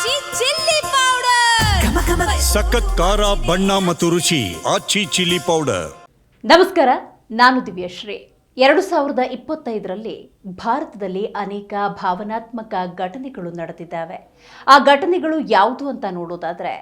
ಆಚಿ chilli powder ಸಖತ್ ಖಾರ ಬಣ್ಣ ಮತ್ತು ರುಚಿ ಆಚಿ ಚಿಲ್ಲಿ ಪೌಡರ್ ನಮಸ್ಕಾರ ನಾನು ದಿವ್ಯಶ್ರೀ ಎರಡು ಸಾವಿರದ ಇಪ್ಪತ್ತೈದರಲ್ಲಿ ಭಾರತದಲ್ಲಿ ಅನೇಕ ಭಾವನಾತ್ಮಕ ಘಟನೆಗಳು ನಡೆದಿದ್ದಾವೆ. ಆ ಘಟನೆಗಳು ಯಾವುದು ಅಂತ ನೋಡೋದಾದರೆ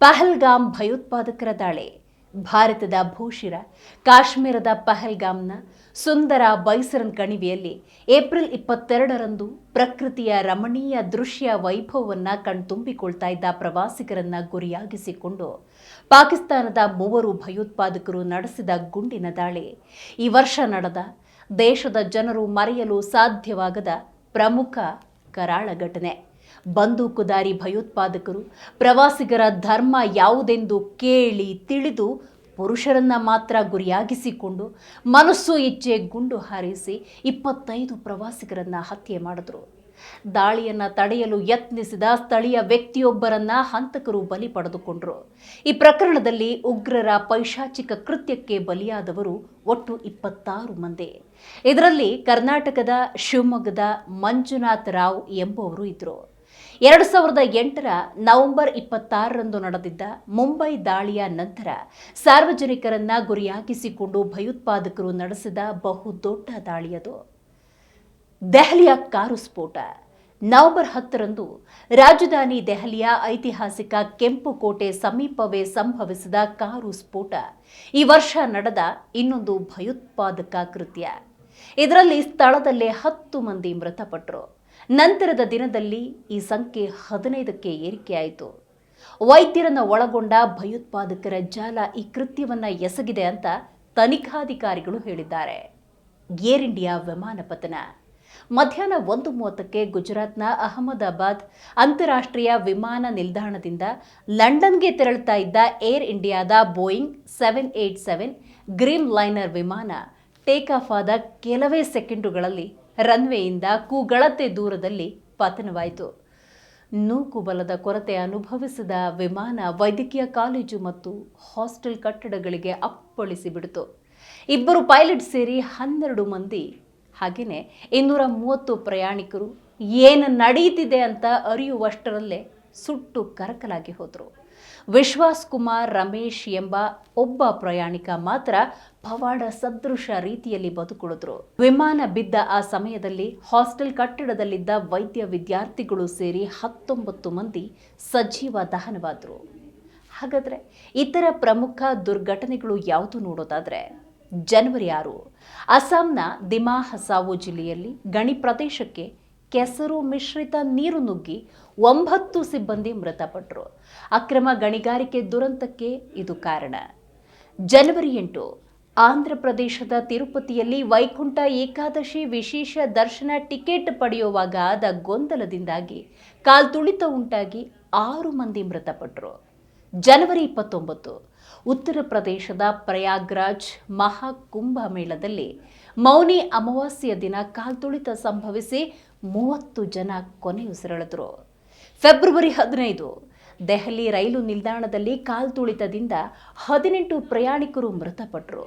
ಪಹಲ್ಗಾಮ್ ಭಯೋತ್ಪಾದಕರ ದಾಳಿ. ಭಾರತದ ಭೂಶಿರ, ಕಾಶ್ಮೀರದ ಪಹಲ್ಗಾಮ್ನ ಸುಂದರ ಬೈಸರನ್ ಕಣಿವೆಯಲ್ಲಿ ಏಪ್ರಿಲ್ ಇಪ್ಪತ್ತೆರಡರಂದು ಪ್ರಕೃತಿಯ ರಮಣೀಯ ದೃಶ್ಯ ವೈಭವವನ್ನು ಕಣ್ತುಂಬಿಕೊಳ್ತಾ ಇದ್ದ ಪ್ರವಾಸಿಗರನ್ನ ಗುರಿಯಾಗಿಸಿಕೊಂಡು ಪಾಕಿಸ್ತಾನದ ಮೂವರು ಭಯೋತ್ಪಾದಕರು ನಡೆಸಿದ ಗುಂಡಿನ ದಾಳಿ. ಈ ವರ್ಷ ನಡೆದ ದೇಶದ ಜನರು ಮರೆಯಲು ಸಾಧ್ಯವಾಗದ ಪ್ರಮುಖ ಕರಾಳ ಘಟನೆ. ಬಂದೂಕುದಾರಿ ಭಯೋತ್ಪಾದಕರು, ಪ್ರವಾಸಿಗರ ಧರ್ಮ ಯಾವುದೆಂದು ಕೇಳಿ ತಿಳಿದು ಪುರುಷರನ್ನ ಮಾತ್ರ ಗುರಿಯಾಗಿಸಿಕೊಂಡು ಮನಸ್ಸು ಇಚ್ಛೆ ಗುಂಡು ಹಾರಿಸಿ ಇಪ್ಪತ್ತೈದು ಪ್ರವಾಸಿಗರನ್ನ ಹತ್ಯೆ ಮಾಡಿದ್ರು. ದಾಳಿಯನ್ನು ತಡೆಯಲು ಯತ್ನಿಸಿದ ಸ್ಥಳೀಯ ವ್ಯಕ್ತಿಯೊಬ್ಬರನ್ನ ಹಂತಕರು ಬಲಿ ಪಡೆದುಕೊಂಡ್ರು. ಈ ಪ್ರಕರಣದಲ್ಲಿ ಉಗ್ರರ ಪೈಶಾಚಿಕ ಕೃತ್ಯಕ್ಕೆ ಬಲಿಯಾದವರು ಒಟ್ಟು ಇಪ್ಪತ್ತಾರು ಮಂದಿ. ಇದರಲ್ಲಿ ಕರ್ನಾಟಕದ ಶಿವಮೊಗ್ಗದ ಮಂಜುನಾಥ್ ರಾವ್ ಎಂಬುವರು ಇದ್ರು. ಎರಡು ಸಾವಿರದ ಎಂಟರ ನವೆಂಬರ್ ಇಪ್ಪತ್ತಾರರಂದು ನಡೆದಿದ್ದ ಮುಂಬೈ ದಾಳಿಯ ನಂತರ ಸಾರ್ವಜನಿಕರನ್ನ ಗುರಿಯಾಗಿಸಿಕೊಂಡು ಭಯೋತ್ಪಾದಕರು ನಡೆಸಿದ ಬಹುದೊಡ್ಡ ದಾಳಿಯದು ದೆಹಲಿಯ ಕಾರು ಸ್ಫೋಟ. ನವೆಂಬರ್ ಹತ್ತರಂದು ರಾಜಧಾನಿ ದೆಹಲಿಯ ಐತಿಹಾಸಿಕ ಕೆಂಪು ಕೋಟೆ ಸಮೀಪವೇ ಸಂಭವಿಸಿದ ಕಾರು ಸ್ಫೋಟ. ಈ ವರ್ಷ ನಡೆದ ಇನ್ನೊಂದು ಭಯೋತ್ಪಾದಕ ಕೃತ್ಯ. ಇದರಲ್ಲಿ ಸ್ಥಳದಲ್ಲೇ ಹತ್ತು ಮಂದಿ ಮೃತಪಟ್ಟರು ನಂತರದ ದಿನದಲ್ಲಿ ಈ ಸಂಖ್ಯೆ ಹದಿನೈದಕ್ಕೆ ಏರಿಕೆಯಾಯಿತು. ವೈದ್ಯರನ್ನು ಒಳಗೊಂಡ ಭಯೋತ್ಪಾದಕರ ಜಾಲ ಈ ಕೃತ್ಯವನ್ನು ಎಸಗಿದೆ ಅಂತ ತನಿಖಾಧಿಕಾರಿಗಳು ಹೇಳಿದ್ದಾರೆ. ಏರ್ ಇಂಡಿಯಾ ವಿಮಾನ ಪತನ. ಮಧ್ಯಾಹ್ನ ಒಂದು ಮೂವತ್ತಕ್ಕೆ ಗುಜರಾತ್ನ ಅಹಮದಾಬಾದ್ ಅಂತಾರಾಷ್ಟ್ರೀಯ ವಿಮಾನ ನಿಲ್ದಾಣದಿಂದ ಲಂಡನ್ಗೆ ತೆರಳುತ್ತಾ ಇದ್ದ ಏರ್ ಇಂಡಿಯಾದ Boeing seven eight seven green liner ವಿಮಾನ ಟೇಕ್ ಆಫ್ ಆದ ಕೆಲವೇ ಸೆಕೆಂಡುಗಳಲ್ಲಿ ರನ್ವೇಯಿಂದ ಕೂಗಳತೆ ದೂರದಲ್ಲಿ ಪತನವಾಯಿತು. ನೂಕುಬಲದ ಕೊರತೆ ಅನುಭವಿಸಿದ ವಿಮಾನ ವೈದ್ಯಕೀಯ ಕಾಲೇಜು ಮತ್ತು ಹಾಸ್ಟೆಲ್ ಕಟ್ಟಡಗಳಿಗೆ ಅಪ್ಪಳಿಸಿ ಬಿಡಿತು ಇಬ್ಬರು ಪೈಲಟ್ ಸೇರಿ ಹನ್ನೆರಡು ಮಂದಿ ಹಾಗೆಯೇ ಇನ್ನೂರ ಮೂವತ್ತು ಪ್ರಯಾಣಿಕರು, ಏನು ನಡೀತಿದೆ ಅಂತ ಅರಿಯುವಷ್ಟರಲ್ಲೇ ಸುಟ್ಟು ಕರಕಲಾಗಿ ಹೋದರು. ವಿಶ್ವಾಸ್ ಕುಮಾರ್ ರಮೇಶ್ ಎಂಬ ಒಬ್ಬ ಪ್ರಯಾಣಿಕ ಮಾತ್ರ ಪವಾಡ ಸದೃಶ ರೀತಿಯಲ್ಲಿ ಬದುಕುಳಿದ್ರು. ವಿಮಾನ ಬಿದ್ದ ಆ ಸಮಯದಲ್ಲಿ ಹಾಸ್ಟೆಲ್ ಕಟ್ಟಡದಲ್ಲಿದ್ದ ವೈದ್ಯ ವಿದ್ಯಾರ್ಥಿಗಳು ಸೇರಿ ಹತ್ತೊಂಬತ್ತು ಮಂದಿ ಸಜೀವ ದಹನವಾದರು. ಹಾಗಾದರೆ ಇತರ ಪ್ರಮುಖ ದುರ್ಘಟನೆಗಳು ಯಾವುದು ನೋಡೋದಾದರೆ? ಜನವರಿ ಆರು, ಅಸ್ಸಾಂನ ದಿಮಾ ಹಸಾವು ಜಿಲ್ಲೆಯಲ್ಲಿ ಗಣಿ ಪ್ರದೇಶಕ್ಕೆ ಕೆಸರು ಮಿಶ್ರಿತ ನೀರು ನುಗ್ಗಿ ಒಂಬತ್ತು ಸಿಬ್ಬಂದಿ ಮೃತಪಟ್ಟರು ಅಕ್ರಮ ಗಣಿಗಾರಿಕೆ ದುರಂತಕ್ಕೆ ಇದು ಕಾರಣ. ಜನವರಿ ಎಂಟು, ಆಂಧ್ರ ಪ್ರದೇಶದ ತಿರುಪತಿಯಲ್ಲಿ ವೈಕುಂಠ ಏಕಾದಶಿ ವಿಶೇಷ ದರ್ಶನ ಟಿಕೆಟ್ ಪಡೆಯುವಾಗ ಆದ ಗೊಂದಲದಿಂದಾಗಿ ಕಾಲ್ತುಳಿತ ಉಂಟಾಗಿ ಆರು ಮಂದಿ ಮೃತಪಟ್ಟರು ಜನವರಿ ಇಪ್ಪತ್ತೊಂಬತ್ತು, ಉತ್ತರ ಪ್ರದೇಶದ ಪ್ರಯಾಗ್ರಾಜ್ ಮಹಾಕುಂಭ ಮೇಳದಲ್ಲಿ ಮೌನಿ ಅಮಾವಾಸ್ಯೆಯ ದಿನ ಕಾಲ್ತುಳಿತ ಸಂಭವಿಸಿ ಮೂವತ್ತು ಜನ ಕೊನೆಯುಸಿರೆಳೆದರು ಫೆಬ್ರವರಿ ಹದಿನೈದು, ದೆಹಲಿ ರೈಲು ನಿಲ್ದಾಣದಲ್ಲಿ ಕಾಲ್ತುಳಿತದಿಂದ ಹದಿನೆಂಟು ಪ್ರಯಾಣಿಕರು ಮೃತಪಟ್ಟರು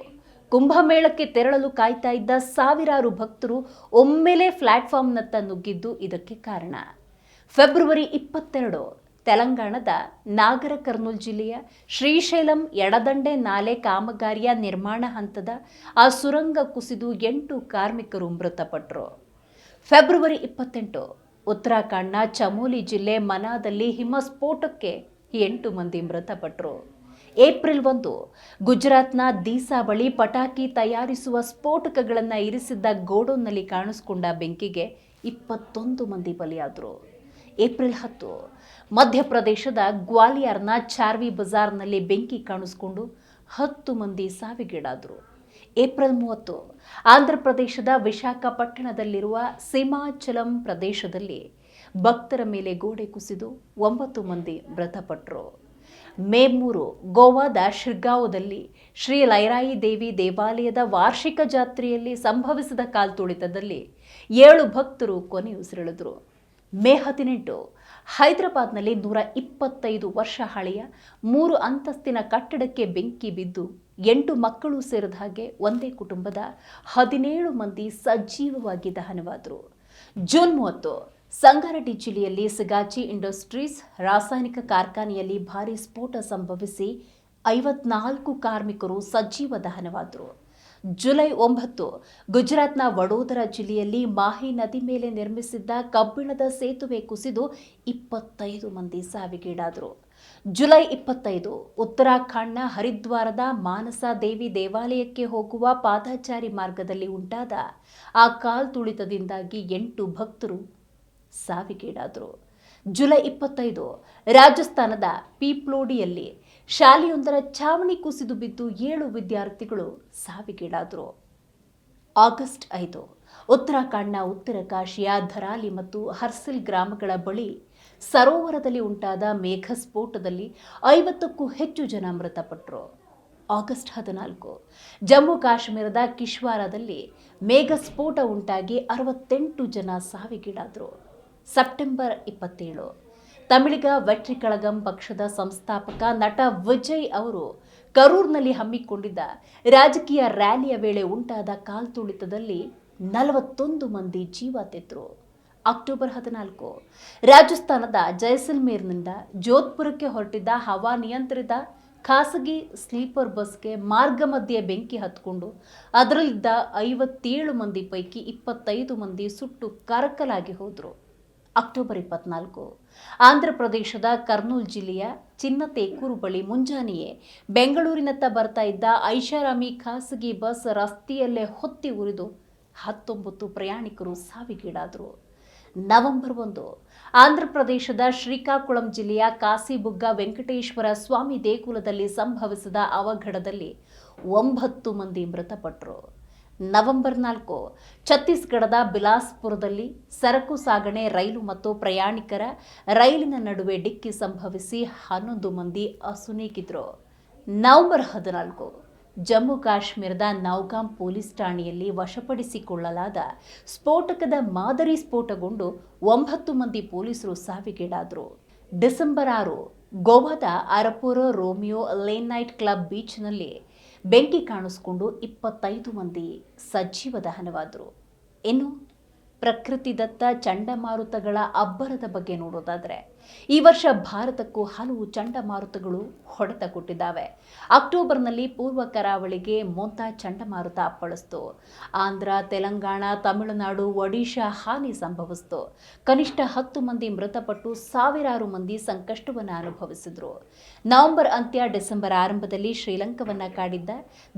ಕುಂಭಮೇಳಕ್ಕೆ ತೆರಳಲು ಕಾಯ್ತಾ ಇದ್ದ ಸಾವಿರಾರು ಭಕ್ತರು ಒಮ್ಮೆಲೆ ಪ್ಲಾಟ್ಫಾರ್ಮ್ನತ್ತ ನುಗ್ಗಿದ್ದು ಇದಕ್ಕೆ ಕಾರಣ. ಫೆಬ್ರವರಿ ಇಪ್ಪತ್ತೆರಡು ತೆಲಂಗಾಣದ ನಾಗರ ಕರ್ನೂಲ್ ಜಿಲ್ಲೆಯ ಶ್ರೀಶೈಲಂ ಎಡದಂಡೆ ನಾಲೆ ಕಾಮಗಾರಿಯ ನಿರ್ಮಾಣ ಹಂತದ ಆ ಸುರಂಗ ಕುಸಿದು ಎಂಟು ಕಾರ್ಮಿಕರು ಮೃತಪಟ್ಟರು ಫೆಬ್ರವರಿ ಇಪ್ಪತ್ತೆಂಟು, ಉತ್ತರಾಖಂಡ್ನ ಚಮೋಲಿ ಜಿಲ್ಲೆ ಮನಾದಲ್ಲಿ ಹಿಮಸ್ಫೋಟಕ್ಕೆ ಎಂಟು ಮಂದಿ ಮೃತಪಟ್ಟರು ಏಪ್ರಿಲ್ ಒಂದು, ಗುಜರಾತ್ನ ದೀಸಾ ಬಳಿ ಪಟಾಕಿ ತಯಾರಿಸುವ ಸ್ಫೋಟಕಗಳನ್ನು ಇರಿಸಿದ್ದ ಗೋಡೌನ್ನಲ್ಲಿ ಕಾಣಿಸಿಕೊಂಡ ಬೆಂಕಿಗೆ ಇಪ್ಪತ್ತೊಂದು ಮಂದಿ ಬಲಿಯಾದರು. ಏಪ್ರಿಲ್ ಹತ್ತು. ಮಧ್ಯಪ್ರದೇಶದ ಗ್ವಾಲಿಯರ್ನ ಚಾರ್ವಿ ಬಜಾರ್ನಲ್ಲಿ ಬೆಂಕಿ ಕಾಣಿಸಿಕೊಂಡು ಹತ್ತು ಮಂದಿ ಸಾವಿಗೀಡಾದರು. ಏಪ್ರಿಲ್ ಮೂವತ್ತು, ಆಂಧ್ರ ಪ್ರದೇಶದ ವಿಶಾಖಪಟ್ಟಣದಲ್ಲಿರುವ ಸೀಮಾಚಲಂ ಪ್ರದೇಶದಲ್ಲಿ ಭಕ್ತರ ಮೇಲೆ ಗೋಡೆ ಕುಸಿದು ಒಂಬತ್ತು ಮಂದಿ ಮೃತಪಟ್ಟರು ಮೇ ಮೂರು, ಗೋವಾದ ಶಿರ್ಗಾವದಲ್ಲಿ ಶ್ರೀ ಲೈರಾಯಿ ದೇವಿ ದೇವಾಲಯದ ವಾರ್ಷಿಕ ಜಾತ್ರೆಯಲ್ಲಿ ಸಂಭವಿಸಿದ ಕಾಲ್ತುಳಿತದಲ್ಲಿ ಏಳು ಭಕ್ತರು ಕೊನೆಯುಸಿರೆಳೆದರು. ಮೇ ಹದಿನೆಂಟು. ಹೈದರಾಬಾದ್ನಲ್ಲಿ ನೂರ ಇಪ್ಪತ್ತೈದು ವರ್ಷ ಹಳೆಯ ಮೂರು ಅಂತಸ್ತಿನ ಕಟ್ಟಡಕ್ಕೆ ಬೆಂಕಿ ಬಿದ್ದು ಎಂಟು ಮಕ್ಕಳು ಸೇರಿದ ಹಾಗೆ ಒಂದೇ ಕುಟುಂಬದ ಹದಿನೇಳು ಮಂದಿ ಸಜೀವವಾಗಿ ದಹನವಾದರು. ಜೂನ್ ಮೂವತ್ತು ಸಂಗಾರೆಡ್ಡಿ ಜಿಲ್ಲೆಯಲ್ಲಿ ಸಿಗಾಚಿ ಇಂಡಸ್ಟ್ರೀಸ್ ರಾಸಾಯನಿಕ ಕಾರ್ಖಾನೆಯಲ್ಲಿ ಭಾರೀ ಸ್ಫೋಟ ಸಂಭವಿಸಿ ಐವತ್ನಾಲ್ಕು ಕಾರ್ಮಿಕರು ಸಜೀವ ದಹನವಾದರು. ಜುಲೈ ಒಂಬತ್ತು, ಗುಜರಾತ್ನ ವಡೋದರಾ ಜಿಲ್ಲೆಯಲ್ಲಿ ಮಾಹಿ ನದಿ ಮೇಲೆ ನಿರ್ಮಿಸಿದ್ದ ಕಬ್ಬಿಣದ ಸೇತುವೆ ಕುಸಿದು ಇಪ್ಪತ್ತೈದು ಮಂದಿ ಸಾವಿಗೀಡಾದರು. ಜುಲೈ ಇಪ್ಪತ್ತೈದು, ಉತ್ತರಾಖಂಡ್ನ ಹರಿದ್ವಾರದ ಮಾನಸ ದೇವಿ ದೇವಾಲಯಕ್ಕೆ ಹೋಗುವ ಪಾದಾಚಾರಿ ಮಾರ್ಗದಲ್ಲಿ ಉಂಟಾದ ಆ ಕಾಲ್ತುಳಿತದಿಂದಾಗಿ ಎಂಟು ಭಕ್ತರು ಸಾವಿಗೀಡಾದರು. ಜುಲೈ ಇಪ್ಪತ್ತೈದು, ರಾಜಸ್ಥಾನದ ಪೀಪ್ಲೋಡಿಯಲ್ಲಿ ಶಾಲೆಯೊಂದರ ಛಾವಣಿ ಕುಸಿದು ಬಿದ್ದು ಏಳು ವಿದ್ಯಾರ್ಥಿಗಳು ಸಾವಿಗೀಡಾದರು. ಆಗಸ್ಟ್ ಐದು, ಉತ್ತರಾಖಂಡ್ನ ಉತ್ತರ ಕಾಶಿಯ ಧರಾಲಿ ಮತ್ತು ಹರ್ಸಿಲ್ ಗ್ರಾಮಗಳ ಬಳಿ ಸರೋವರದಲ್ಲಿ ಉಂಟಾದ ಮೇಘಸ್ಫೋಟದಲ್ಲಿ ಐವತ್ತಕ್ಕೂ ಹೆಚ್ಚು ಜನ ಮೃತಪಟ್ಟರು ಆಗಸ್ಟ್ ಹದಿನಾಲ್ಕು, ಜಮ್ಮು ಕಾಶ್ಮೀರದ ಕಿಶ್ವಾರದಲ್ಲಿ ಮೇಘಸ್ಫೋಟ ಉಂಟಾಗಿ ಅರವತ್ತೆಂಟು ಜನ ಸಾವಿಗೀಡಾದರು. ಸೆಪ್ಟೆಂಬರ್ ಇಪ್ಪತ್ತೇಳು ತಮಿಳಿಗ ವೆಟ್ರಿ ಕಳಗಂ ಪಕ್ಷದ ಸಂಸ್ಥಾಪಕ ನಟ ವಿಜಯ್ ಅವರು ಕರೂರ್ನಲ್ಲಿ ಹಮ್ಮಿಕೊಂಡಿದ್ದ ರಾಜಕೀಯ ರ್ಯಾಲಿಯ ವೇಳೆ ಉಂಟಾದ ಕಾಲ್ತುಳಿತದಲ್ಲಿ ನಲವತ್ತೊಂದು ಮಂದಿ ಜೀವ ತೆತ್ತರು ಅಕ್ಟೋಬರ್ ಹದಿನಾಲ್ಕು, ರಾಜಸ್ಥಾನದ ಜೈಸಲ್ಮೇರ್ನಿಂದ ಜೋಧ್ಪುರಕ್ಕೆ ಹೊರಟಿದ್ದ ಹವಾ ನಿಯಂತ್ರಿತ ಖಾಸಗಿ ಸ್ಲೀಪರ್ ಬಸ್ಗೆ ಮಾರ್ಗ ಮಧ್ಯೆ ಬೆಂಕಿ ಹತ್ಕೊಂಡು ಅದರಲ್ಲಿದ್ದ ಐವತ್ತೇಳು ಮಂದಿ ಪೈಕಿ ಇಪ್ಪತ್ತೈದು ಮಂದಿ ಸುಟ್ಟು ಕರಕಲಾಗಿ ಹೋದರು. ಅಕ್ಟೋಬರ್ ಇಪ್ಪತ್ನಾಲ್ಕು. ಆಂಧ್ರ ಪ್ರದೇಶದ ಕರ್ನೂಲ್ ಜಿಲ್ಲೆಯ ಚಿನ್ನತೇಕೂರು ಬಳಿ ಮುಂಜಾನೆಯೇ ಬೆಂಗಳೂರಿನತ್ತ ಬರ್ತಾ ಇದ್ದ ಐಷಾರಾಮಿ ಖಾಸಗಿ ಬಸ್ ರಸ್ತೆಯಲ್ಲೇ ಹೊತ್ತಿ ಉರಿದು ಹತ್ತೊಂಬತ್ತು ಪ್ರಯಾಣಿಕರು ಸಾವಿಗೀಡಾದರು. ನವೆಂಬರ್ ಒಂದು ಆಂಧ್ರಪ್ರದೇಶದ ಶ್ರೀಕಾಕುಳಂ ಜಿಲ್ಲೆಯ ಕಾಸಿಬುಗ್ಗ ವೆಂಕಟೇಶ್ವರ ಸ್ವಾಮಿ ದೇಗುಲದಲ್ಲಿ ಸಂಭವಿಸಿದ ಅವಘಡದಲ್ಲಿ ಒಂಬತ್ತು ಮಂದಿ ಮೃತಪಟ್ಟರು ನವೆಂಬರ್ ನಾಲ್ಕು, ಛತ್ತೀಸ್ಗಢದ ಬಿಲಾಸ್ಪುರದಲ್ಲಿ ಸರಕು ಸಾಗಣೆ ರೈಲು ಮತ್ತು ಪ್ರಯಾಣಿಕರ ರೈಲಿನ ನಡುವೆ ಡಿಕ್ಕಿ ಸಂಭವಿಸಿ ಹನ್ನೊಂದು ಮಂದಿ ಅಸುನೀಗಿದ್ರು. ನವೆಂಬರ್ ಹದಿನಾಲ್ಕು, ಜಮ್ಮು ಕಾಶ್ಮೀರದ ನೌಗಾಂ ಪೊಲೀಸ್ ಠಾಣೆಯಲ್ಲಿ ವಶಪಡಿಸಿಕೊಳ್ಳಲಾದ ಸ್ಫೋಟಕದ ಮಾದರಿ ಸ್ಫೋಟಗೊಂಡು ಒಂಬತ್ತು ಮಂದಿ ಪೊಲೀಸರು ಸಾವಿಗೀಡಾದರು. ಡಿಸೆಂಬರ್ ಆರು, ಗೋವಾದ Arpora Romeo Lane night club ಬೀಚ್ನಲ್ಲಿ ಬೆಂಕಿ ಕಾಣಿಸ್ಕೊಂಡು ಇಪ್ಪತ್ತೈದು ಮಂದಿ ಸಜೀವ ದಹನವಾದರು. ಇನ್ನು ಪ್ರಕೃತಿದತ್ತ ಚಂಡಮಾರುತಗಳ ಅಬ್ಬರದ ಬಗ್ಗೆ ನೋಡೋದಾದರೆ, ಈ ವರ್ಷ ಭಾರತಕ್ಕೂ ಹಲವು ಚಂಡಮಾರುತಗಳು ಹೊಡೆತ ಕೊಟ್ಟಿದ್ದಾವೆ ಅಕ್ಟೋಬರ್ನಲ್ಲಿ ಪೂರ್ವ ಕರಾವಳಿಗೆ ಮೊತ್ತ ಚಂಡಮಾರುತ ಅಪ್ಪಳಿಸ್ತು. ಆಂಧ್ರ, ತೆಲಂಗಾಣ, ತಮಿಳುನಾಡು, ಒಡಿಶಾ ಹಾನಿ ಸಂಭವಿಸಿತು. ಕನಿಷ್ಠ ಹತ್ತು ಮಂದಿ ಮೃತಪಟ್ಟು ಸಾವಿರಾರು ಮಂದಿ ಸಂಕಷ್ಟವನ್ನು ಅನುಭವಿಸಿದ್ರು. ನವೆಂಬರ್ ಅಂತ್ಯ ಡಿಸೆಂಬರ್ ಆರಂಭದಲ್ಲಿ ಶ್ರೀಲಂಕಾವನ್ನ ಕಾಡಿದ್ದ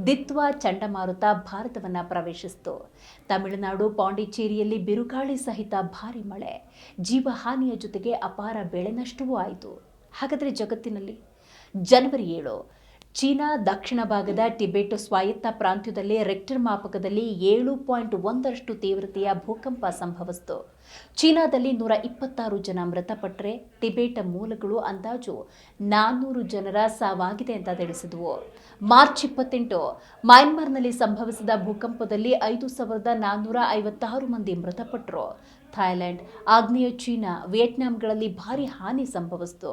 ದಿತ್ವಾ ಚಂಡಮಾರುತ ಭಾರತವನ್ನ ಪ್ರವೇಶಿಸಿತು. ತಮಿಳುನಾಡು, ಪಾಂಡಿಚೇರಿಯಲ್ಲಿ ಬಿರುಗಾಳಿ ಸಹಿತ ಭಾರಿ ಮಳೆ. ಜೀವಹಾನಿಯ ಜೊತೆಗೆ ಅಪಾರ ಬೆಳೆ ನಷ್ಟವೂ ಆಯಿತು. ಹಾಗಾದರೆ ಜಗತ್ತಿನಲ್ಲಿ ಜನವರಿ ಏಳು ಚೀನಾ ದಕ್ಷಿಣ ಭಾಗದ ಟಿಬೆಟ್ ಸ್ವಾಯತ್ತ ಪ್ರಾಂತ್ಯದಲ್ಲಿ ರೆಕ್ಟರ್ ಮಾಪಕದಲ್ಲಿ ಏಳು ಪಾಯಿಂಟ್ ಒಂದರಷ್ಟು ತೀವ್ರತೆಯ ಭೂಕಂಪ ಸಂಭವಿಸಿತು. ಚೀನಾದಲ್ಲಿ ನೂರ ಇಪ್ಪತ್ತಾರು ಜನ ಮೃತಪಟ್ಟರೆ ಟಿಬೆಟ್ ಮೂಲಗಳು ಅಂದಾಜು ನಾನ್ನೂರು ಜನರ ಸಾವಾಗಿದೆ ಅಂತ ತಿಳಿಸಿದವು. ಮಾರ್ಚ್ ಇಪ್ಪತ್ತೆಂಟು ಮ್ಯಾನ್ಮಾರ್ನಲ್ಲಿ ಸಂಭವಿಸಿದ ಭೂಕಂಪದಲ್ಲಿ ಐದು ಸಾವಿರದ ನಾನ್ನೂರ ಐವತ್ತಾರು ಮಂದಿ ಮೃತಪಟ್ಟರು ಥಾಯ್ಲೆಂಡ್, ಆಗ್ನೇಯ ಚೀನಾ, ವಿಯೆಟ್ನಾಂಗಳಲ್ಲಿ ಭಾರಿ ಹಾನಿ ಸಂಭವಿಸಿತು.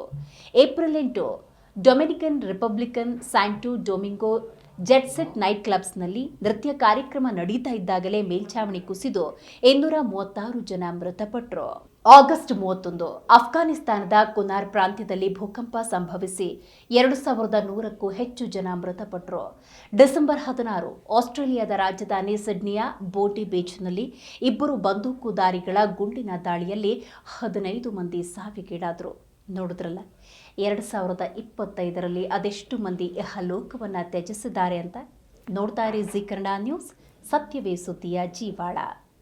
ಏಪ್ರಿಲ್ ಎಂಟು Dominican Republican Santo Domingo Jet Set night ಕ್ಲಬ್ಸ್ನಲ್ಲಿ ನೃತ್ಯ ಕಾರ್ಯಕ್ರಮ ನಡೀತಾ ಇದ್ದಾಗಲೇ ಮೇಲ್ಛಾವಣಿ ಕುಸಿದು ಇನ್ನೂರ ಮೂವತ್ತಾರು ಜನ ಮೃತಪಟ್ಟರು ಆಗಸ್ಟ್ ಮೂವತ್ತೊಂದು ಅಫ್ಘಾನಿಸ್ತಾನದ ಕುನಾರ್ ಪ್ರಾಂತ್ಯದಲ್ಲಿ ಭೂಕಂಪ ಸಂಭವಿಸಿ ಎರಡು ಸಾವಿರದ ನೂರಕ್ಕೂ ಹೆಚ್ಚು ಜನ ಮೃತಪಟ್ಟರು ಡಿಸೆಂಬರ್ ಹದಿನಾರು, ಆಸ್ಟ್ರೇಲಿಯಾದ ರಾಜಧಾನಿ ಸಿಡ್ನಿಯ ಬೋಟಿ ಬೀಚ್ನಲ್ಲಿ ಇಬ್ಬರು ಬಂದೂಕುದಾರಿಗಳ ಗುಂಡಿನ ದಾಳಿಯಲ್ಲಿ ಹದಿನೈದು ಮಂದಿ ಸಾವಿಗೀಡಾದರು. ನೋಡಿದ್ರಲ್ಲ? ಎರಡು ಸಾವಿರದ ಇಪ್ಪತ್ತೈದರಲ್ಲಿ ಅದೆಷ್ಟು ಮಂದಿ ಇಹಲೋಕವನ್ನು ತ್ಯಜಿಸಿದ್ದಾರೆ ಅಂತ ನೋಡ್ತಾ ಇರಿ ಜಿ ಕನ್ನಡ ನ್ಯೂಸ್, ಸತ್ಯವೇ ಸುದ್ದಿಯ ಜೀವಾಳ.